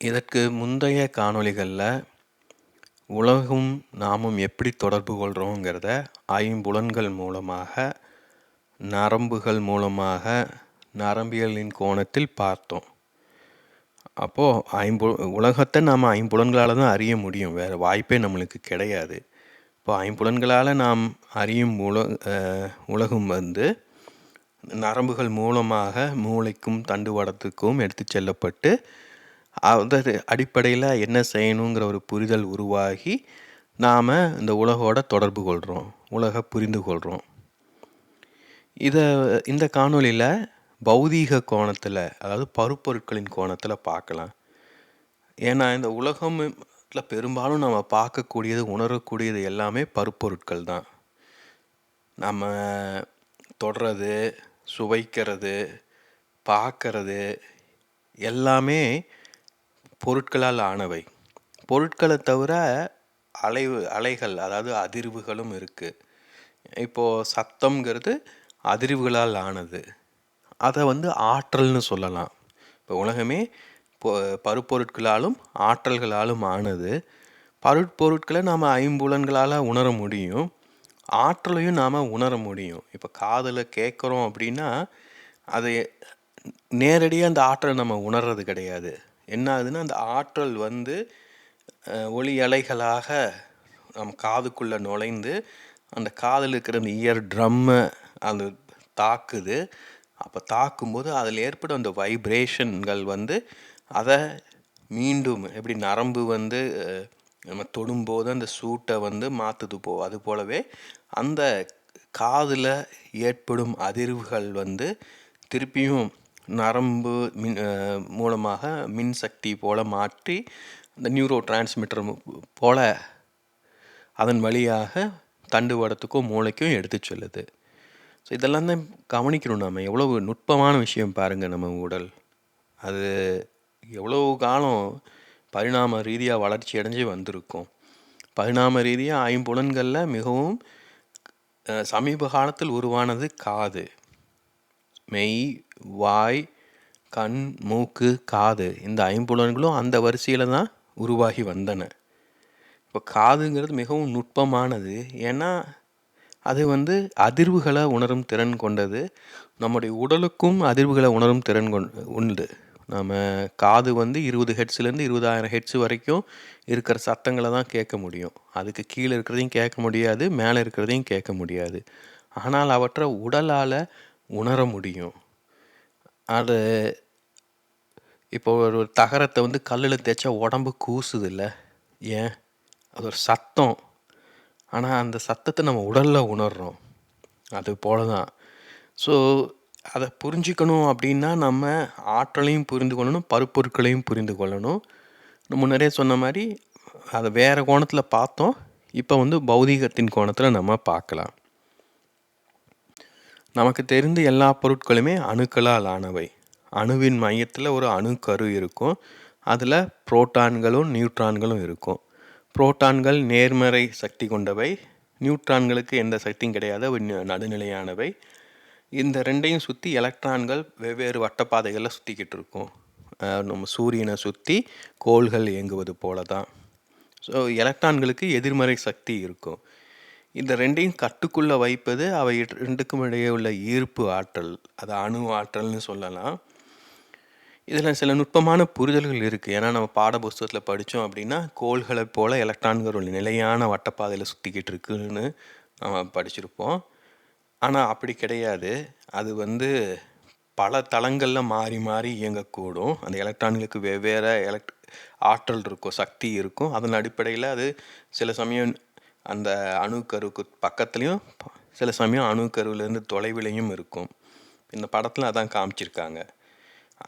இதற்கு முந்தைய காணொளிகளில் உலகும் நாமும் எப்படி தொடர்பு கொள்கிறோங்கிறத ஐம்புலன்கள் மூலமாக நரம்புகள் மூலமாக நரம்பியலின் கோணத்தில் பார்த்தோம். அப்போது ஐம்பு உலகத்தை நாம் ஐம்புலன்களால் தான் அறிய முடியும். வேறு வாய்ப்பே நம்மளுக்கு கிடையாது. இப்போ ஐம்புலன்களால் நாம் அறியும் உல உலகம் வந்து நரம்புகள் மூலமாக மூளைக்கும் தண்டுவடத்துக்கும் எடுத்து செல்லப்பட்டு அதர் அடிப்படையில் என்ன செய்யணுங்கிற ஒரு புரிதல் உருவாகி நாம் இந்த உலகோட தொடர்பு கொள்கிறோம் உலக புரிந்து கொள்கிறோம் இதை இந்த காணொலியில் பௌதீக கோணத்தில் அதாவது பருப்பொருட்களின் கோணத்தில் பார்க்கலாம். ஏன்னா இந்த உலகம்ல பெரும்பாலும் நம்ம பார்க்கக்கூடியது உணரக்கூடியது எல்லாமே பருப்பொருட்கள் தான். நம்ம தொடுறது சுவைக்கிறது பார்க்கறது எல்லாமே பொருட்களால் ஆனவை. பொருட்களை தவிர அலைவு அலைகள் அதாவது அதிர்வுகளும் இருக்குது இப்போது சத்தம்ங்கிறது அதிர்வுகளால் ஆனது. அதை வந்து ஆற்றல்னு சொல்லலாம். இப்போ உலகமே பருப்பொருட்களாலும் ஆற்றல்களாலும் ஆனது. பருட்பொருட்களை நாம் ஐம்புலன்களால் உணர முடியும். ஆற்றலையும் நாம் உணர முடியும். இப்போ காதில் கேட்குறோம் அப்படின்னா அதை நேரடியாக அந்த ஆற்றலை நம்ம உணர்றது கிடையாது. என்ன ஆகுதுன்னா அந்த ஆற்றல் வந்து ஒளி அலைகளாக நம் காதுக்குள்ளே நுழைந்து அந்த காதில் இருக்கிற அந்த இயர் ட்ரம்மை அது தாக்குது. அப்போ தாக்கும்போது அதில் ஏற்படும் அந்த வைப்ரேஷன்கள் வந்து அதை மீண்டும் எப்படி நரம்பு வந்து நம்ம தொடும்போது அந்த சூட்டை வந்து மாற்றுது போ அது போலவே அந்த காதில் ஏற்படும் அதிர்வுகள் வந்து திருப்பியும் நரம்பு மின் மூலமாக மின்சக்தி போல் போல மாற்றி அந்த நியூரோ டிரான்ஸ்மிட்டர் போல அதன் வழியாக தண்டுவடத்துக்கும் மூளைக்கும் எடுத்து செல்லுது. ஸோ இதெல்லாம் தான் கவனிக்கணும் நம்ம எவ்வளவு நுட்பமான விஷயம் பாருங்கள் நம்ம உடல். அது எவ்வளவு காலம் பரிணாம ரீதியாக வளர்ச்சி அடைஞ்சு வந்திருக்கும். பரிணாம ரீதியாக ஐம்புலன்களில் மிகவும் சமீப காலத்தில் உருவானது காது. மெய் வாய் கண் மூக்கு காது இந்த ஐம்புலன்களும் அந்த வரிசையில் தான் உருவாகி வந்தன. இப்போ காதுங்கிறது மிகவும் நுட்பமானது. ஏன்னா அது வந்து அதிர்வுகளை உணரும் திறன் கொண்டது. நம்முடைய உடலுக்கும் அதிர்வுகளை உணரும் திறன் கொண் உண்டு. நம்ம காது வந்து இருபது ஹெட்ஸ்லேருந்து இருபதாயிரம் ஹெட்ஸ் வரைக்கும் இருக்கிற சத்தங்களை தான் கேட்க முடியும். அதுக்கு கீழே இருக்கிறதையும் கேட்க முடியாது மேலே இருக்கிறதையும் கேட்க முடியாது. ஆனால் அவற்றை உடலால் உணர முடியும். அது இப்போ ஒரு தகரத்தை வந்து கல்லில் தேய்ச்சா உடம்பு கூசுது இல்லை ஏன்? அது ஒரு சத்தம். ஆனால் அந்த சத்தத்தை நம்ம உடலில் உணர்கிறோம் அது போல தான் ஸோ அதை புரிஞ்சுக்கணும் அப்படின்னா நம்ம ஆற்றலையும் புரிந்து கொள்ளணும் பருப்பொருட்களையும் புரிந்து கொள்ளணும். முன்னரே சொன்ன மாதிரி அதை வேறு கோணத்தில் பார்த்தோம். இப்போ வந்து பௌதீகத்தின் கோணத்தில் நம்ம பார்க்கலாம். நமக்கு தெரிந்த எல்லா பொருட்களுமே அணுக்களால் ஆனவை. அணுவின் மையத்தில் ஒரு அணுக்கரு இருக்கும். அதில் புரோட்டான்களும் நியூட்ரான்களும் இருக்கும். புரோட்டான்கள் நேர்மறை சக்தி கொண்டவை. நியூட்ரான்களுக்கு எந்த சக்தியும் கிடையாது அவை நடுநிலையானவை. இந்த ரெண்டையும் சுற்றி எலக்ட்ரான்கள் வெவ்வேறு வட்டப்பாதைகளில் சுற்றிக்கிட்டு இருக்கும். நம்ம சூரியனை சுற்றி கோள்கள் இயங்குவது போல தான் ஸோ எலக்ட்ரான்களுக்கு எதிர்மறை சக்தி இருக்கும். இந்த ரெண்டையும் கட்டுக்குள்ளே வைப்பது அவை ரெண்டுக்கும் இடையே உள்ள ஈர்ப்பு ஆற்றல் அது அணு ஆற்றல்னு சொல்லலாம். இதில் சில நுட்பமான புரிதல்கள் இருக்குது ஏன்னா நம்ம பாட புஸ்தகத்தில் படித்தோம் அப்படின்னா கோள்களைப் போல் எலக்ட்ரான்கள் ஒரு நிலையான வட்டப்பாதையில் சுற்றிக்கிட்டு இருக்குன்னு நம்ம படிச்சிருப்போம். ஆனால் அப்படி கிடையாது. அது வந்து பல தளங்களில் மாறி மாறி இயங்கக்கூடும். அந்த எலக்ட்ரான்களுக்கு வெவ்வேறு எலக்ட் ஆற்றல் இருக்கும் சக்தி இருக்கும் அதன் அடிப்படையில் அது சில சமயம் அந்த அணுக்கருவுக்கு பக்கத்துலேயும் சில சமயம் அணுக்கருவிலேருந்து தொலைவிலையும் இருக்கும். இந்த படத்தில் அதான் காமிச்சிருக்காங்க.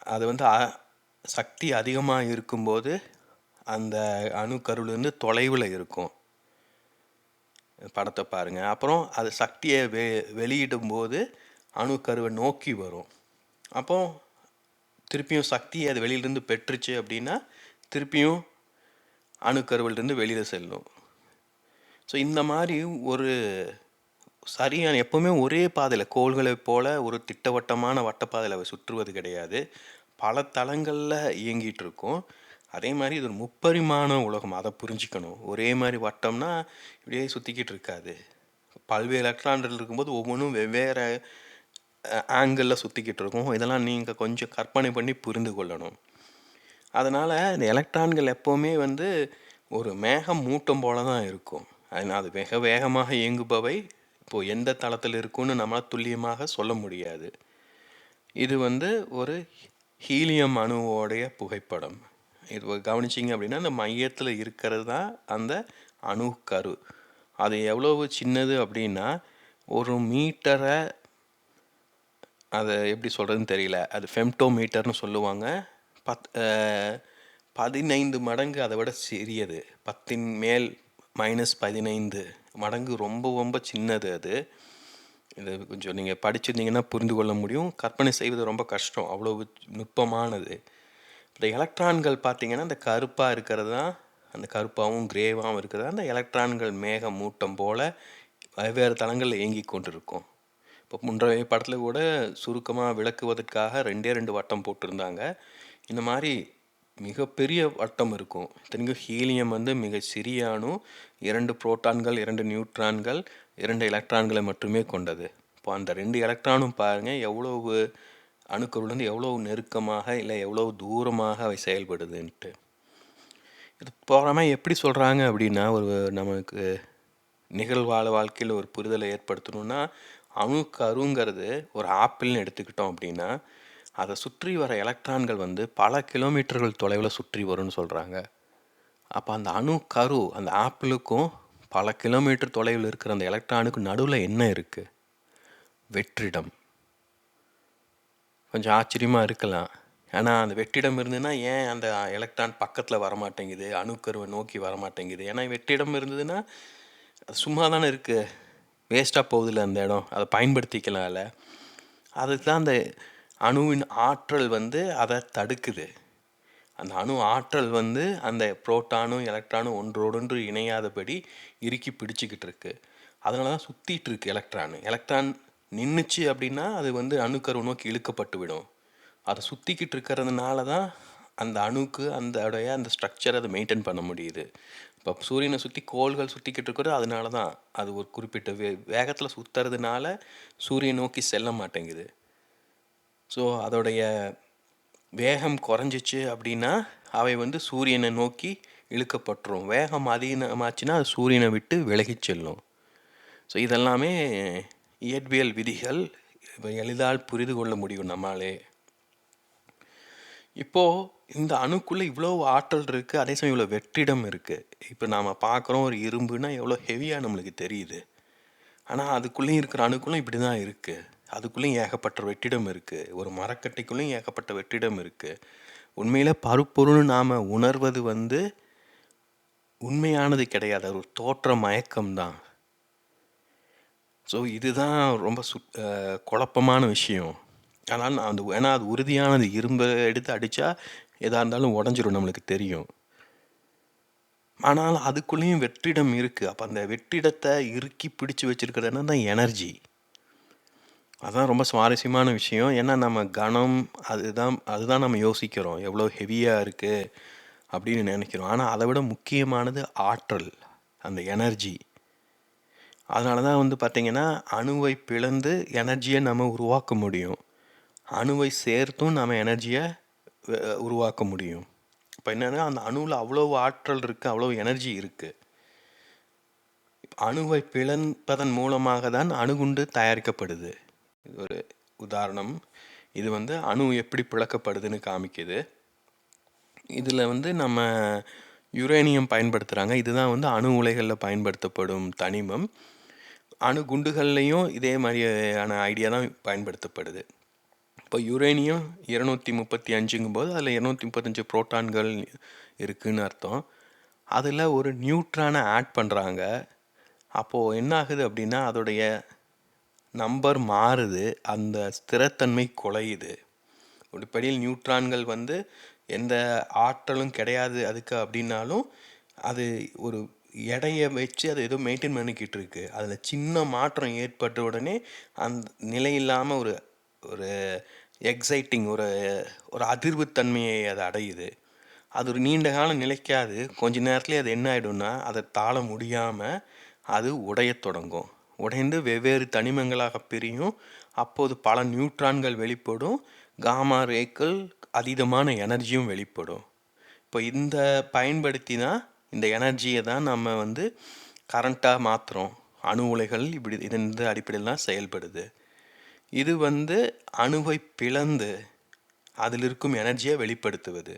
அது வந்து அ- சக்தி அதிகமாக இருக்கும்போது அந்த அணுக்கருவிலேருந்து தொலைவில் இருக்கும். படத்தை பாருங்கள் அப்புறம் அது சக்தியை வெ வெளியிடும்போது அணுக்கருவை நோக்கி வரும். அப்போ திருப்பியும் சக்தியை அது வெளியிலேருந்து பெற்றுச்சு அப்படின்னா திருப்பியும் அணுக்கருவிலிருந்து வெளியில் செல்லும். ஸோ இந்த மாதிரி ஒரு சரியான எப்பவுமே ஒரே பாதையில் கோள்களைப் போல் ஒரு திட்டவட்டமான வட்டப்பாதையில் அவை சுற்றுவது கிடையாது. பல தளங்களில் இயங்கிட்டு இருக்கும். அதே மாதிரி இது ஒரு முப்பரிமாண உலகம் அதை புரிஞ்சுக்கணும். ஒரே மாதிரி வட்டம்னா இப்படியே சுற்றிக்கிட்டு இருக்காது. பல்வேறு எலக்ட்ரான்கள் இருக்கும்போது ஒவ்வொன்றும் வெவ்வேறு ஆங்கிளில் சுற்றிக்கிட்டு இருக்கும். இதெல்லாம் நீங்கள் கொஞ்சம் கற்பனை பண்ணி புரிந்து கொள்ளணும். அதனால் இந்த எலக்ட்ரான்கள் எப்போவுமே வந்து ஒரு மேகம் மூட்டம் போல தான் இருக்கும். அதனால் அது மிக வேகமாக இயங்குபவை. இப்போது எந்த தளத்தில் இருக்குன்னு நம்மளால் துல்லியமாக சொல்ல முடியாது. இது வந்து ஒரு ஹீலியம் அணுவோடைய புகைப்படம். இது கவனிச்சிங்க அப்படின்னா அந்த மையத்தில் இருக்கிறது தான் அந்த அணு கரு. அது எவ்வளவு சின்னது அப்படின்னா ஒரு மீட்டரை அதை எப்படி சொல்கிறதுன்னு தெரியல. அது ஃபெம்டோமீட்டர்னு சொல்லுவாங்க. பத் பதினைந்து மடங்கு அதை விட சிறியது. பத்தின் மேல் மைனஸ் பதினைந்து. மடங்கு ரொம்ப ரொம்ப சின்னது அது. இது கொஞ்சம் நீங்கள் படிச்சிருந்தீங்கன்னா புரிந்து கொள்ள முடியும். கற்பனை செய்வது ரொம்ப கஷ்டம். அவ்வளோ நுட்பமானது. இந்த எலக்ட்ரான்கள் பார்த்திங்கன்னா அந்த கருப்பாக இருக்கிறது தான் அந்த கருப்பாகவும் கிரேவாகவும் இருக்கிறது அந்த எலக்ட்ரான்கள் மேக மூட்டம் போல் வெவ்வேறு தளங்களில் இயங்கி கொண்டிருக்கும். இப்போ முன்றைய படத்தில் கூட சுருக்கமாக விளக்குவதற்காக ரெண்டே ரெண்டு வட்டம் போட்டிருந்தாங்க. இந்த மாதிரி மிகப்பெரிய வட்டம் இருக்கும். இத்தனைக்கும் ஹீலியம் வந்து மிக சிறிய அணு இரண்டு புரோட்டான்கள் இரண்டு நியூட்ரான்கள் இரண்டு எலக்ட்ரான்களை மட்டுமே கொண்டது. இப்போ அந்த ரெண்டு எலக்ட்ரானும் பாருங்கள் எவ்வளவு அணுக்களுடன் எவ்வளோ நெருக்கமாக இல்லை எவ்வளோ தூரமாக அவை செயல்படுதுன்ட்டு. இது போகாமல் எப்படி சொல்கிறாங்க அப்படின்னா ஒரு நமக்கு நிகழ்வாழ வாழ்க்கையில் ஒரு புரிதலை ஏற்படுத்தணுன்னா அணு கருங்கிறது ஒரு ஆப்பிள்னு எடுத்துக்கிட்டோம் அப்படின்னா அதை சுற்றி வர எலக்ட்ரான்கள் வந்து பல கிலோமீட்டர்கள் தொலைவில் சுற்றி வரும்னு சொல்கிறாங்க அப்போ அந்த அணு கரு அந்த ஆப்பிளுக்கும் பல கிலோமீட்டர் தொலைவில் இருக்கிற அந்த எலக்ட்ரானுக்கு நடுவில் என்ன இருக்குது வெற்றிடம். கொஞ்சம் ஆச்சரியமாக இருக்கலாம். ஆனால் அந்த வெற்றிடம் இருந்ததுன்னா ஏன் அந்த எலக்ட்ரான் பக்கத்தில் வரமாட்டேங்குது? அணுக்கருவை நோக்கி வரமாட்டேங்குது? ஏன்னா வெற்றிடம் இருந்ததுன்னா சும்மா தானே இருக்குது வேஸ்ட்டாக போகுதில்ல அந்த இடம். அதை பயன்படுத்திக்கலாம்ல. அதுக்கு தான் அந்த அணுவின் ஆற்றல் வந்து அதை தடுக்குது. அந்த அணு ஆற்றல் வந்து அந்த புரோட்டானும் எலக்ட்ரானும் ஒன்றோடொன்று இணையாதபடி இறுக்கி பிடிச்சிக்கிட்டு இருக்கு. அதனால தான் சுற்றிட்டு இருக்கு எலக்ட்ரான். எலக்ட்ரான் நின்றுச்சு அப்படின்னா அது வந்து அணுக்கரு நோக்கி இழுக்கப்பட்டு விடும். அதை சுற்றிக்கிட்டு இருக்கிறதுனால தான் அந்த அணுக்கு அந்த அந்த ஸ்ட்ரக்சர் அதை மெயின்டைன் பண்ண முடியுது. இப்போ சூரியனை சுற்றி கோள்கள் சுற்றிக்கிட்டு இருக்கிறது அதனால தான். அது ஒரு குறிப்பிட்ட வே வேகத்தில் சுற்றுறதுனால சூரியன் நோக்கி செல்ல மாட்டேங்குது. ஸோ அதோடைய வேகம் குறைஞ்சிச்சு அப்படின்னா அவை வந்து சூரியனை நோக்கி இழுக்கப்பட்டுரும். வேகம் அதிகமாச்சுன்னா அது சூரியனை விட்டு விலகி செல்லும். ஸோ இதெல்லாமே இயற்பியல் விதிகள் எளிதால் புரிந்து கொள்ள முடியும் நம்மாலே. இப்போது இந்த அணுக்குள்ளே இவ்வளோ ஆற்றல் இருக்குது அதே சமயம் இவ்வளோ வெற்றிடம் இருக்குது இப்போ நாம் பார்க்குறோம் ஒரு இரும்புனா எவ்வளோ ஹெவியாக நம்மளுக்கு தெரியுது. ஆனால் அதுக்குள்ளேயும் இருக்கிற அணுக்குள்ளே இப்படி தான் இருக்குது அதுக்குள்ளேயும் ஏகப்பட்ட வெற்றிடம் இருக்குது ஒரு மரக்கட்டைக்குள்ளேயும் ஏகப்பட்ட வெற்றிடம் இருக்குது உண்மையில் பருப்பொருள் நாம் உணர்வது வந்து உண்மையானது கிடையாது. ஒரு தோற்ற மயக்கம்தான் ஸோ இதுதான் ரொம்ப சு குழப்பமான விஷயம். ஆனால் நான் அந்த ஏன்னா அது உறுதியானது இரும்பை எடுத்து அடித்தா எதாக இருந்தாலும் உடஞ்சிரும் நம்மளுக்கு தெரியும். ஆனால் அதுக்குள்ளேயும் வெற்றிடம் இருக்குது அப்போ அந்த வெற்றிடத்தை இறுக்கி பிடிச்சி வச்சுருக்கிறது என்ன தான் எனர்ஜி அதுதான் ரொம்ப சுவாரஸ்யமான விஷயம். ஏன்னா நம்ம கணம் அதுதான் அதுதான் நம்ம யோசிக்கிறோம். எவ்வளோ ஹெவியாக இருக்குது அப்படின்னு நினைக்கிறோம். ஆனால் அதை விட முக்கியமானது ஆற்றல் அந்த எனர்ஜி அதனால தான் வந்து பார்த்திங்கன்னா அணுவை பிளந்து எனர்ஜியை நம்ம உருவாக்க முடியும். அணுவை சேர்த்தும் நம்ம எனர்ஜியை உருவாக்க முடியும். இப்போ என்னென்னா அந்த அணுவில் அவ்வளோ ஆற்றல் இருக்குது அவ்வளோ எனர்ஜி இருக்குது அணுவை பிளப்பதன் மூலமாக தான் அணுகுண்டு தயாரிக்கப்படுது. இது ஒரு உதாரணம். இது வந்து அணு எப்படி பிளக்கப்படுதுன்னு காமிக்குது. இதில் வந்து நம்ம யுரேனியம் பயன்படுத்துகிறாங்க இதுதான் வந்து அணு உலைகளில் பயன்படுத்தப்படும் தனிமம். அணு குண்டுகள்லேயும் இதே மாதிரியான ஐடியா தான் பயன்படுத்தப்படுது. இப்போ யுரேனியம் இருநூற்றி முப்பத்தி அஞ்சுங்கும் போது அதில் இரநூத்தி முப்பத்தஞ்சு புரோட்டான்கள் இருக்குதுன்னு அர்த்தம். அதில் ஒரு நியூட்ரானை ஆட் பண்ணுறாங்க அப்போது என்ன ஆகுது அப்படின்னா அதோடைய நம்பர் மாறுது அந்த ஸ்திரத்தன்மை குலையுது. படியில் நியூட்ரான்கள் வந்து எந்த ஆற்றலும் கிடையாது அதுக்கு அப்படின்னாலும் அது ஒரு எடையை வச்சு அதை ஏதோ மெயின்டைன் பண்ணிக்கிட்டு இருக்கு அதில் சின்ன மாற்றம் ஏற்பட்ட உடனே அந்த நிலை இல்லாமல் ஒரு ஒரு எக்ஸைட்டிங் ஒரு ஒரு அதிர்வுத்தன்மையை அது அடையுது. அது ஒரு நீண்ட காலம் நிலைக்காது. கொஞ்ச நேரத்துலேயே அது என்ன ஆகிடும்னா அதை தாழ முடியாமல் அது உடையத் தொடங்கும். உடைந்து வெவ்வேறு தனிமங்களாக பிரியும். அப்போது பல நியூட்ரான்கள் வெளிப்படும். காமா ரேக்கள் அதீதமான எனர்ஜியும் வெளிப்படும். இப்போ இந்த பயன்படுத்தி தான் இந்த எனர்ஜியை தான் நம்ம வந்து கரண்ட்டாக மாற்றுறோம் அணு உலைகள் இப்படி இந்த அடிப்படையில் தான் செயல்படுது. இது வந்து அணுவை பிளந்து அதில் இருக்கும் எனர்ஜியை வெளிப்படுத்துவது.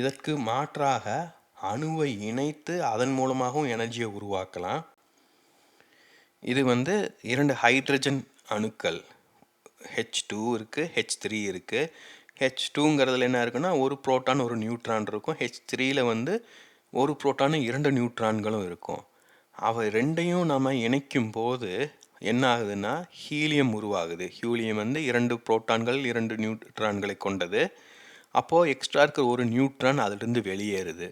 இதற்கு மாற்றாக அணுவை இணைத்து அதன் மூலமாகவும் எனர்ஜியை உருவாக்கலாம். இது வந்து இரண்டு ஹைட்ரஜன் அணுக்கள். ஹெச் டூ இருக்குது ஹெச் த்ரீ இருக்குது ஹெச் டூங்கிறதுல என்ன இருக்குன்னா ஒரு ப்ரோட்டான் ஒரு நியூட்ரான் இருக்கும். ஹெச் த்ரீயில் வந்து ஒரு ப்ரோட்டானும் இரண்டு நியூட்ரான்களும் இருக்கும். அவை ரெண்டையும் நம்ம இணைக்கும் போது என்ன ஆகுதுன்னா ஹீலியம் உருவாகுது. ஹீலியம் வந்து இரண்டு புரோட்டான்கள் இரண்டு நியூட்ரான்களை கொண்டது. அப்போது எக்ஸ்ட்ரா இருக்கிற ஒரு நியூட்ரான் அதிலிருந்து வெளியேறுது.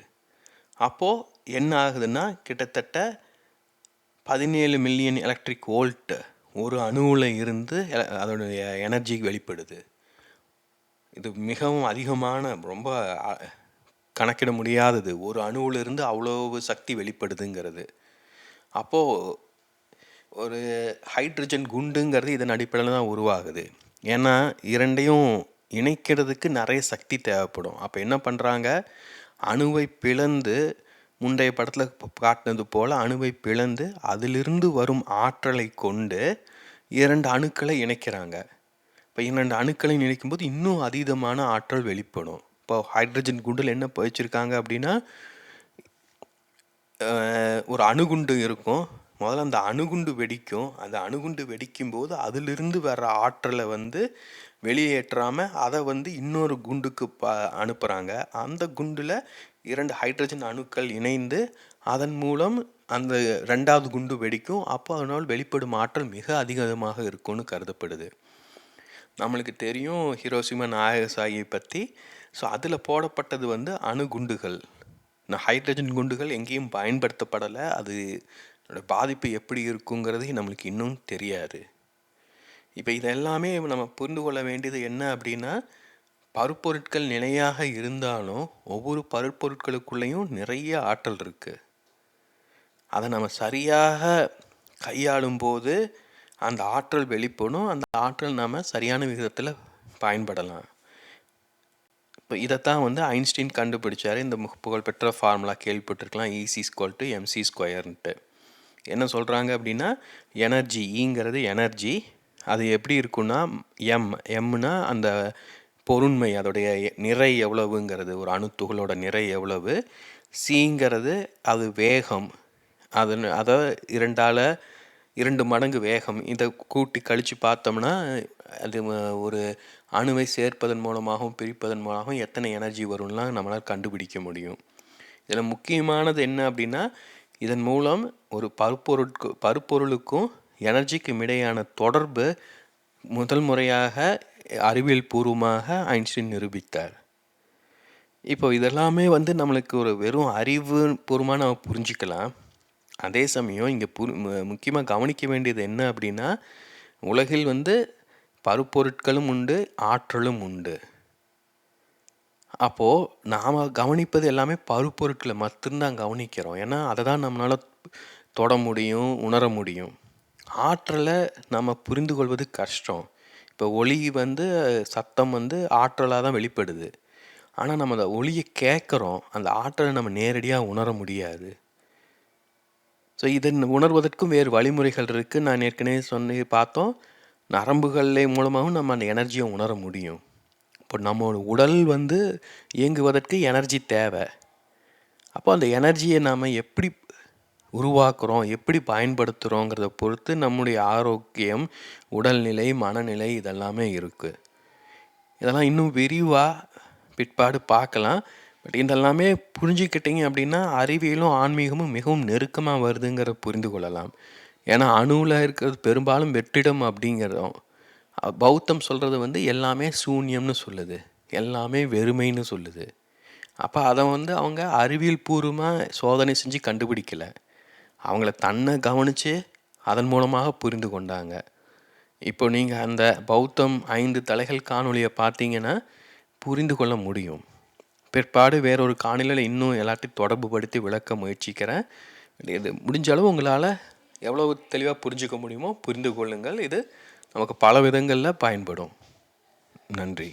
அப்போது என்ன ஆகுதுன்னா கிட்டத்தட்ட பதினேழு மில்லியன் எலக்ட்ரிக் வோல்ட் ஒரு அணுவில் இருந்து அதனுடைய அதோடைய எனர்ஜி வெளிப்படுது. இது மிகவும் அதிகமான ரொம்ப கணக்கிட முடியாதது. ஒரு அணுவிலிருந்து அவ்வளவு சக்தி வெளிப்படுதுங்கிறது. அப்போது ஒரு ஹைட்ரஜன் குண்டுங்கிறது இதன் அடிப்படையில் தான் உருவாகுது. ஏன்னா இரண்டையும் இணைக்கிறதுக்கு நிறைய சக்தி தேவைப்படும். அப்போ என்ன பண்ணுறாங்க அணுவை பிளந்து முந்தைய படத்தில் காட்டினது போல் அணுவை பிளந்து அதிலிருந்து வரும் ஆற்றலை கொண்டு இரண்டு அணுக்களை இணைக்கிறாங்க. இப்போ இரண்டு அணுக்களை இணைக்கும்போது இன்னும் அதீதமான ஆற்றல் வெளிப்படும். இப்போ ஹைட்ரஜன் குண்டில் என்ன வச்சிருக்காங்க அப்படின்னா ஒரு அணுகுண்டு இருக்கும். முதல்ல அந்த அணுகுண்டு வெடிக்கும். அந்த அணுகுண்டு வெடிக்கும்போது அதிலிருந்து வர்ற ஆற்றலை வந்து வெளியேற்றாமல் அதை வந்து இன்னொரு குண்டுக்கு ப அனுப்புகிறாங்க அந்த குண்டில் இரண்டு ஹைட்ரஜன் அணுக்கள் இணைந்து அதன் மூலம் அந்த ரெண்டாவது குண்டு வெடிக்கும். அப்போ அதனால் வெளிப்படும் ஆற்றல் மிக அதிகமாக இருக்கும்னு கருதப்படுது. நம்மளுக்கு தெரியும் ஹிரோசிமா நாயகசாயை பற்றி ஸோ அதில் போடப்பட்டது வந்து அணுகுண்டுகள் இந்த ஹைட்ரஜன் குண்டுகள் எங்கேயும் பயன்படுத்தப்படலை. அது பாதிப்பு எப்படி இருக்குங்கிறது நம்மளுக்கு இன்னும் தெரியாது. இப்போ இதெல்லாமே நம்ம புரிந்து கொள்ள வேண்டியது என்ன அப்படின்னா பருப்பொருட்கள் நிலையாக இருந்தாலும் ஒவ்வொரு பருப்பொருட்களுக்குள்ளேயும் நிறைய ஆற்றல் இருக்குது அதை நம்ம சரியாக கையாளும் போது அந்த ஆற்றல் வெளிப்படும். அந்த ஆற்றல் நாம் சரியான விகிதத்தில் பயன்படலாம். இப்போ இதைத்தான் வந்து ஐன்ஸ்டீன் கண்டுபிடிச்சார். இந்த புகழ்பெற்ற ஃபார்முலா கேள்விப்பட்டிருக்கலாம். E is equal to MC ஸ்கொயர்ன்ட்டு என்ன சொல்கிறாங்க அப்படின்னா எனர்ஜி ஈங்கிறது எனர்ஜி அது எப்படி இருக்குன்னா எம் எம்னா அந்த பொருண்மை அதோடைய எ- நிறை எவ்வளவுங்கிறது ஒரு அணுத்துகளோட நிறை எவ்வளவு சிங்கிறது அது வேகம். அது அதை இரண்டால் இரண்டு மடங்கு வேகம். இதை கூட்டி கழித்து பார்த்தோம்னா அது ஒரு அணுவை சேர்ப்பதன் மூலமாகவும் பிரிப்பதன் மூலமாகவும் எத்தனை எனர்ஜி வரும்லாம் நம்மளால் கண்டுபிடிக்க முடியும். இதில் முக்கியமானது என்ன அப்படின்னா இதன் மூலம் ஒரு பருப்பொருட்கு பருப்பொருளுக்கும் எனர்ஜிக்கும் இடையான தொடர்பு முதல் முறையாக அறிவியல் பூர்வமாக ஐன்ஸ்டீன் நிரூபித்தார். இப்போ இதெல்லாமே வந்து நம்மளுக்கு ஒரு வெறும் அறிவு பூர்வமாக நம்ம புரிஞ்சுக்கலாம். அதே சமயம் இங்கே புரி முக்கியமாக கவனிக்க வேண்டியது என்ன அப்படின்னா உலகில் வந்து பருப்பொருட்களும் உண்டு ஆற்றலும் உண்டு. அப்போது நாம் கவனிப்பது எல்லாமே பருப்பொருட்களை மட்டும்தான் கவனிக்கிறோம். ஏன்னா அதை தான் நம்மளால் தொட முடியும் உணர முடியும். ஆற்றலை நம்ம புரிந்து கொள்வது கஷ்டம். இப்போ ஒளி வந்து சத்தம் வந்து ஆற்றலாக தான் வெளிப்படுது. ஆனால் நம்ம அந்த ஒளியை கேட்குறோம் அந்த ஆற்றலை நம்ம நேரடியாக உணர முடியாது. ஸோ இதை உணர்வதற்கும் வேறு வழிமுறைகள் இருக்குது நான் ஏற்கனவே சொன்ன பார்த்தோம். நரம்புகள் மூலமாகவும் நம்ம அந்த எனர்ஜியை உணர முடியும். இப்போ நம்மளோட உடல் வந்து இயங்குவதற்கு எனர்ஜி தேவை. அப்போ அந்த எனர்ஜியை நாம் எப்படி உருவாக்குறோம் எப்படி பயன்படுத்துகிறோங்கிறத பொறுத்து நம்முடைய ஆரோக்கியம் உடல்நிலை மனநிலை இதெல்லாமே இருக்குது இதெல்லாம் இன்னும் விரிவாக பிற்பாடு பார்க்கலாம். பட் இதெல்லாமே புரிஞ்சுக்கிட்டீங்க அப்படின்னா அறிவியலும் ஆன்மீகமும் மிகவும் நெருக்கமாக வருதுங்கிற புரிந்து கொள்ளலாம். ஏன்னா அணுவில் இருக்கிறது பெரும்பாலும் வெற்றிடம் அப்படிங்கிறதும் பௌத்தம் சொல்கிறது வந்து எல்லாமே சூன்யம்னு சொல்லுது. எல்லாமே வெறுமைன்னு சொல்லுது. அப்போ அதை வந்து அவங்க அறிவியல் பூர்வமாக சோதனை செஞ்சு கண்டுபிடிக்கலை. அவங்கள தன்னை கவனித்து அதன் மூலமாக புரிந்து கொண்டாங்க. இப்போ நீங்கள் அந்த பௌத்தம் ஐந்து தலைகள் காணொலியை பார்த்தீங்கன்னா புரிந்து கொள்ள முடியும். பிற்பாடு வேறொரு காணொலியில் இன்னும் எல்லாத்தையும் தொடர்பு படுத்தி விளக்க முயற்சிக்கிறேன். இது முடிஞ்ச அளவு உங்களால் எவ்வளவு தெளிவாக புரிஞ்சுக்க முடியுமோ புரிந்து கொள்ளுங்கள். இது நமக்கு பல விதங்களில் பயன்படும். நன்றி.